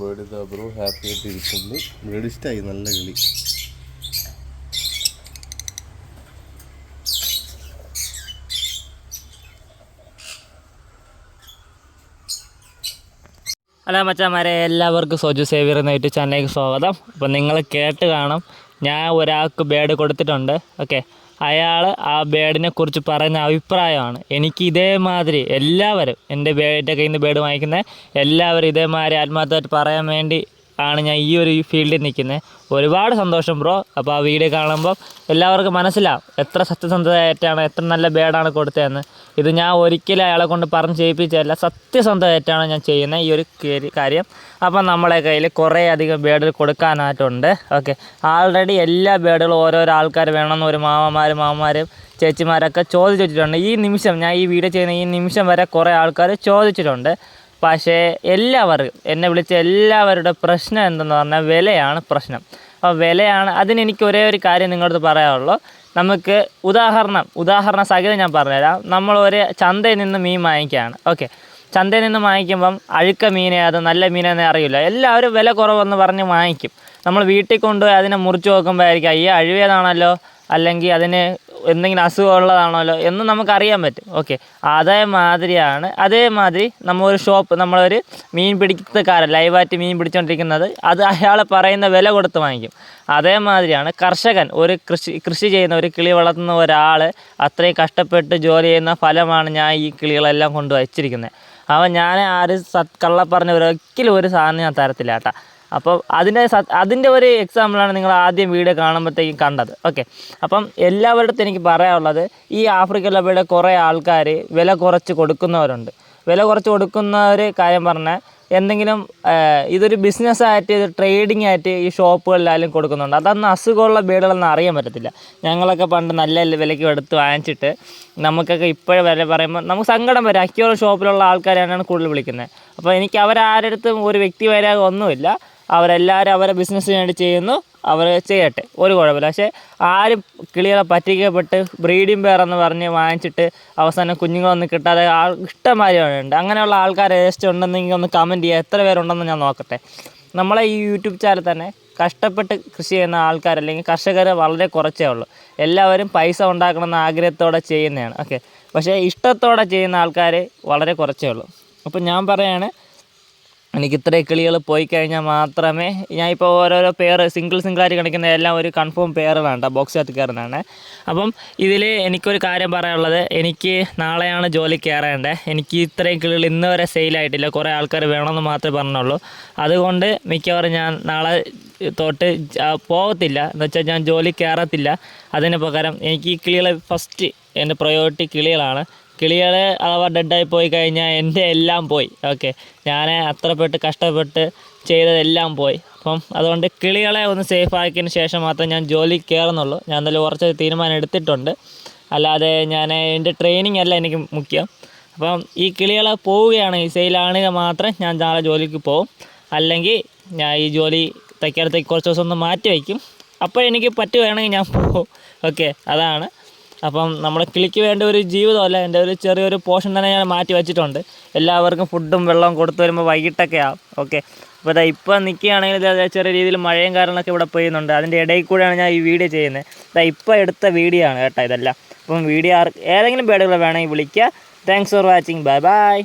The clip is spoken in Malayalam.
ബേർഡ് ഇതാ ബ്രോ ഹാപ്പി ആയിട്ട് ഇരിക്കുന്നു. ബേർഡ് ഇഷ്ടമായി നല്ല കളി. അല്ല മച്ചാമാരെ എല്ലാവർക്കും സോജു സേവിയർ എന്ന യൂട്യൂബ് ചാനലിലേക്ക് സ്വാഗതം. അപ്പോൾ നിങ്ങൾ കേട്ട് കാണാം. ഞാൻ ഒരാൾക്ക് ബേഡ് കൊടുത്തിട്ടുണ്ട്. ഓക്കെ അയാൾ ആ ബേഡിനെ കുറിച്ച് പറയുന്ന അഭിപ്രായമാണ്. എനിക്ക് ഇതേമാതിരി എല്ലാവരും എന്റെ ബേഡിന്റെ കയ്യിൽ നിന്ന് ബേഡ് വാങ്ങിക്കുന്ന എല്ലാവരും ഇതേമാതിരി ആത്മാർത്ഥമായിട്ട് പറയാൻ വേണ്ടി ആണ് ഞാൻ ഈ ഒരു ഫീൽഡിൽ നിൽക്കുന്നത്. ഒരുപാട് സന്തോഷം ബ്രോ. അപ്പോൾ ആ വീഡിയോ കാണുമ്പോൾ എല്ലാവർക്കും മനസ്സിലാവും എത്ര സത്യസന്ധതയായിട്ടാണ് എത്ര നല്ല ബേഡാണ് കൊടുത്തതെന്ന്. ഇത് ഞാൻ ഒരിക്കലും അയാളെ കൊണ്ട് പറഞ്ഞ് ചെയ്യിപ്പിച്ചതല്ല സത്യസന്ധതയായിട്ടാണ് ഞാൻ ചെയ്യുന്നത് ഈ ഒരു കാര്യം. അപ്പം നമ്മളെ കയ്യിൽ കുറേ അധികം ബേഡുകൾ കൊടുക്കാനായിട്ടുണ്ട്. ഓക്കെ. ആൾറെഡി എല്ലാ ബേഡുകളും ഓരോരോ ആൾക്കാർ വേണമെന്ന് ഒരു മാമമാരും മാമമാരും ചേച്ചിമാരൊക്കെ ചോദിച്ചു വെച്ചിട്ടുണ്ട് ഈ നിമിഷം ഞാൻ ഈ വീഡിയോ ചെയ്യുന്ന ഈ നിമിഷം വരെ കുറേ ആൾക്കാർ ചോദിച്ചിട്ടുണ്ട്. പക്ഷേ എല്ലാവർക്കും എന്നെ വിളിച്ച എല്ലാവരുടെ പ്രശ്നം എന്തെന്ന് പറഞ്ഞാൽ വിലയാണ് പ്രശ്നം. അപ്പോൾ വിലയാണ് അതിന് എനിക്ക് ഒരേ ഒരു കാര്യം നിങ്ങളടുത്ത് പറയാനുള്ളൂ. നമുക്ക് ഉദാഹരണം ഉദാഹരണ സഹിതം ഞാൻ പറഞ്ഞുതരാം. നമ്മൾ ഒരു ചന്തയിൽ നിന്ന് മീൻ വാങ്ങിക്കുകയാണ്. ഓക്കെ. ചന്തയിൽ നിന്ന് വാങ്ങിക്കുമ്പം അഴുക്ക മീനെ അത് നല്ല മീനെന്ന് അറിയില്ല. എല്ലാവരും വില കുറവെന്ന് പറഞ്ഞ് വാങ്ങിക്കും. നമ്മൾ വീട്ടിൽ കൊണ്ടുപോയി അതിനെ മുറിച്ച് നോക്കുമ്പോഴായിരിക്കും അയ്യോ അഴുവേതാണല്ലോ. അല്ലെങ്കിൽ അതിന് എന്തെങ്കിലും അസുഖമുള്ളതാണല്ലോ എന്ന് നമുക്കറിയാൻ പറ്റും. ഓക്കെ അതേമാതിരിയാണ് അതേമാതിരി നമ്മളൊരു ഷോപ്പ് നമ്മളൊരു മീൻ പിടിത്തക്കാരൻ ലൈവായിട്ട് മീൻ പിടിച്ചുകൊണ്ടിരിക്കുന്നത് അത് അയാൾ പറയുന്ന വില കൊടുത്ത് വാങ്ങിക്കും. അതേമാതിരിയാണ് കർഷകൻ ഒരു കൃഷി കൃഷി ചെയ്യുന്ന ഒരു കിളി വളർത്തുന്ന ഒരാൾ അത്രയും കഷ്ടപ്പെട്ട് ജോലി ചെയ്യുന്ന ഫലമാണ് ഞാൻ ഈ കിളികളെല്ലാം കൊണ്ട് വച്ചിരിക്കുന്നത്. അപ്പോൾ ഞാൻ ആരും സത് കള്ള പറഞ്ഞ ഒരിക്കലും ഒരു സാധനം ഞാൻ തരത്തില്ല കേട്ടോ. അപ്പോൾ അതിന്റെ അതിന്റെ ഒരു എക്സാമ്പിളാണ് നിങ്ങൾ ആദ്യം വീഡിയോ കാണുമ്പോഴത്തേക്കും കണ്ടത്. ഓക്കെ അപ്പം എല്ലാവരുടെ എനിക്ക് പറയാനുള്ളത് ഈ ആഫ്രിക്കൻ ലബയുടെ കുറേ ആൾക്കാർ വില കുറച്ച് കൊടുക്കുന്നവരുണ്ട്. വില കുറച്ച് കൊടുക്കുന്നവർ കാര്യം പറഞ്ഞാൽ എന്തെങ്കിലും ഇതൊരു ബിസിനസ്സായിട്ട് ഇത് ട്രേഡിംഗ് ആയിട്ട് ഈ ഷോപ്പുകളിലായാലും കൊടുക്കുന്നുണ്ട്. അതൊന്നും അസുഖമുള്ള ബീഡുകളൊന്നും അറിയാൻ പറ്റത്തില്ല. ഞങ്ങളൊക്കെ പണ്ട് നല്ല വിലയ്ക്ക് എടുത്ത് വാങ്ങിച്ചിട്ട് നമുക്കൊക്കെ ഇപ്പോഴും വില പറയുമ്പോൾ നമുക്ക് സങ്കടം വരും. അക്യൂറ ഷോപ്പിലുള്ള ആൾക്കാരാണ് കൂടുതൽ വിളിക്കുന്നത്. അപ്പോൾ എനിക്ക് അവരാരടുത്തും ഒരു വ്യക്തി വരാതെ ഒന്നുമില്ല. അവരെല്ലാവരും അവരെ ബിസിനസ്സിന് വേണ്ടി ചെയ്യുന്നു. അവർ ചെയ്യട്ടെ. ഒരു കുഴപ്പമില്ല. പക്ഷേ ആരും കിളികളെ പറ്റിക്കപ്പെട്ട് ബ്രീഡിംഗ് പെയർ എന്ന് പറഞ്ഞ് വാങ്ങിച്ചിട്ട് അവസാനം കുഞ്ഞുങ്ങളൊന്നും കിട്ടാതെ ആൾ ഇഷ്ടംമാതിരിയുണ്ട് അങ്ങനെയുള്ള ആൾക്കാർ ഏസ്റ്റ് ഉണ്ടെന്നെങ്കിൽ ഒന്ന് കമന്റ് ചെയ്യുക എത്ര പേരുണ്ടെന്ന് ഞാൻ നോക്കട്ടെ. നമ്മളെ ഈ യൂട്യൂബ് ചാനൽ തന്നെ കഷ്ടപ്പെട്ട് കൃഷി ചെയ്യുന്ന ആൾക്കാർ അല്ലെങ്കിൽ കർഷകർ വളരെ കുറച്ചേ ഉള്ളൂ. എല്ലാവരും പൈസ ഉണ്ടാക്കണമെന്ന ആഗ്രഹത്തോടെ ചെയ്യുന്നതാണ്. ഓക്കെ പക്ഷേ ഇഷ്ടത്തോടെ ചെയ്യുന്ന ആൾക്കാർ വളരെ കുറച്ചേ ഉള്ളൂ. അപ്പോൾ ഞാൻ പറയാണ് എനിക്ക് ഇത്രയും കിളികൾ പോയി കഴിഞ്ഞാൽ മാത്രമേ ഞാൻ ഇപ്പോൾ ഓരോരോ പേർ സിംഗിൾ സിംഗിളായിട്ട് കണിക്കുന്ന എല്ലാം ഒരു കൺഫേം പേറുകളാണ് ബോക്സിനകത്ത് കയറുന്നതാണ് അപ്പം ഇതിൽ എനിക്കൊരു കാര്യം പറയാനുള്ളത് എനിക്ക് നാളെയാണ് ജോലി കയറേണ്ടത്. എനിക്ക് ഇത്രയും കിളികൾ ഇന്ന് വരെ സെയിലായിട്ടില്ല കുറേ ആൾക്കാർ വേണമെന്ന് മാത്രമേ പറഞ്ഞുള്ളൂ. അതുകൊണ്ട് മിക്കവാറും ഞാൻ നാളെ തൊട്ട് പോകത്തില്ല. എന്ന് വെച്ചാൽ ഞാൻ ജോലി കയറത്തില്ല. അതിന് പകരം എനിക്ക് ഈ കിളികളെ ഫസ്റ്റ് എന്റെ പ്രയോറിറ്റി കിളികളാണ്. കിളികൾ അഥവാ ഡെഡായി പോയി കഴിഞ്ഞാൽ എന്റെ എല്ലാം പോയി. ഓക്കെ ഞാൻ അത്രപ്പെട്ട് കഷ്ടപ്പെട്ട് ചെയ്തതെല്ലാം പോയി. അപ്പം അതുകൊണ്ട് കിളികളെ ഒന്ന് സേഫ് ആക്കിയതിന് ശേഷം മാത്രമേ ഞാൻ ജോലി കയറുന്നുള്ളൂ. ഞാൻ എന്തായാലും കുറച്ച് തീരുമാനം എടുത്തിട്ടുണ്ട്. അല്ലാതെ ഞാൻ എന്റെ ട്രെയിനിങ് അല്ല എനിക്ക് മുഖ്യം. അപ്പം ഈ കിളികളെ പോവുകയാണെങ്കിൽ സെയിലാണെങ്കിൽ മാത്രം ഞാൻ നാളെ ജോലിക്ക് പോകും. അല്ലെങ്കിൽ ഞാൻ ഈ ജോലി തയ്ക്കാലത്തേക്ക് കുറച്ച് ദിവസം ഒന്ന് മാറ്റി വയ്ക്കും. അപ്പോൾ എനിക്ക് പറ്റുകയാണെങ്കിൽ ഞാൻ പോകും ഓക്കെ അതാണ് അപ്പം നമ്മൾ കിളിക്ക് വേണ്ട ഒരു ജീവിതമല്ല എന്റെ ഒരു ചെറിയൊരു പോർഷൻ തന്നെ ഞാൻ മാറ്റി വെച്ചിട്ടുണ്ട്. എല്ലാവർക്കും ഫുഡും വെള്ളവും കൊടുത്തു വരുമ്പോൾ വൈകിട്ടൊക്കെ ആവും ഓക്കെ അപ്പോൾ ഇതാ ഇപ്പോൾ നിൽക്കുകയാണെങ്കിൽ ചെറിയ രീതിയിൽ മഴയും കാരണമൊക്കെ ഇവിടെ പെയ്യുന്നുണ്ട്. അതിന്റെ ഇടയിൽ കൂടെയാണ് ഞാൻ ഈ വീഡിയോ ചെയ്യുന്നത്. ഇതാ ഇപ്പോൾ എടുത്ത വീഡിയോ ആണ് കേട്ടോ ഇതെല്ലാം. അപ്പം വീഡിയോ ആർ ഏതെങ്കിലും പേടുകൾ വേണമെങ്കിൽ വിളിക്കുക. Thanks for watching bye bye